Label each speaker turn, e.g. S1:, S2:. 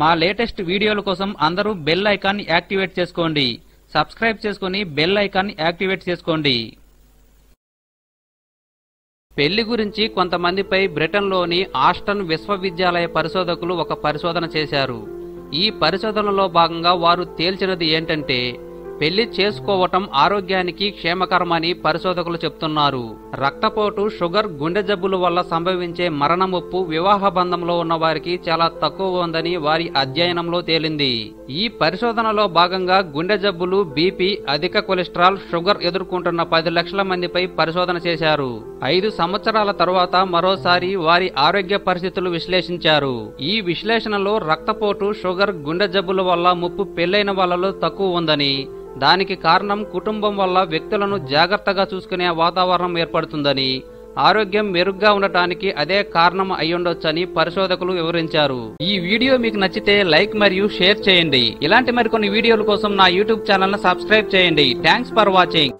S1: మా లేటెస్ట్ వీడియోల కోసం అందరూ బెల్ ఐకాన్ యాక్టివేట్ చేసుకోండి. సబ్స్క్రైబ్ చేసుకుని బెల్ ఐకాన్ యాక్టివేట్ చేసుకోండి. పెళ్ళి గురించి కొంతమందిపై బ్రిటన్లోని ఆస్టన్ విశ్వవిద్యాలయ పరిశోధకులు ఒక పరిశోధన చేశారు. ఈ పరిశోధనలో భాగంగా వారు తేల్చినది ఏంటంటే పెళ్ళి చేసుకోవటం ఆరోగ్యానికి క్షేమకరమని పరిశోధకులు చెప్తున్నారు. రక్తపోటు షుగర్ గుండె జబ్బుల వల్ల సంభవించే మరణ ముప్పు వివాహ బంధంలో ఉన్న వారికి చాలా తక్కువ ఉందని వారి అధ్యయనంలో తేలింది. ఈ పరిశోధనలో భాగంగా గుండె జబ్బులు బీపీ అధిక కొలెస్ట్రాల్ షుగర్ ఎదుర్కొంటున్న పది లక్షల మందిపై పరిశోధన చేశారు. ఐదు సంవత్సరాల తరువాత మరోసారి వారి ఆరోగ్య పరిస్థితులు విశ్లేషించారు. ఈ విశ్లేషణలో రక్తపోటు షుగర్ గుండె జబ్బుల వల్ల ముప్పు పెళ్ళైన వాళ్ళలో తక్కువ ఉందని దానికి కారణం కుటుంబం వల్ల వ్యక్తులను జాగ్రత్తగా చూసుకునే వాతావరణం ఏర్పడుతుందని ఆరోగ్యం మెరుగ్గా ఉండటానికి అదే కారణం అయ్యుండొచ్చని పరిశోధకులు వివరించారు. ఈ వీడియో మీకు నచ్చితే లైక్ మరియు షేర్ చేయండి. ఇలాంటి మరికొన్ని వీడియోల కోసం నా యూట్యూబ్ ఛానల్ సబ్స్క్రైబ్ చేయండి. Thanks for watching.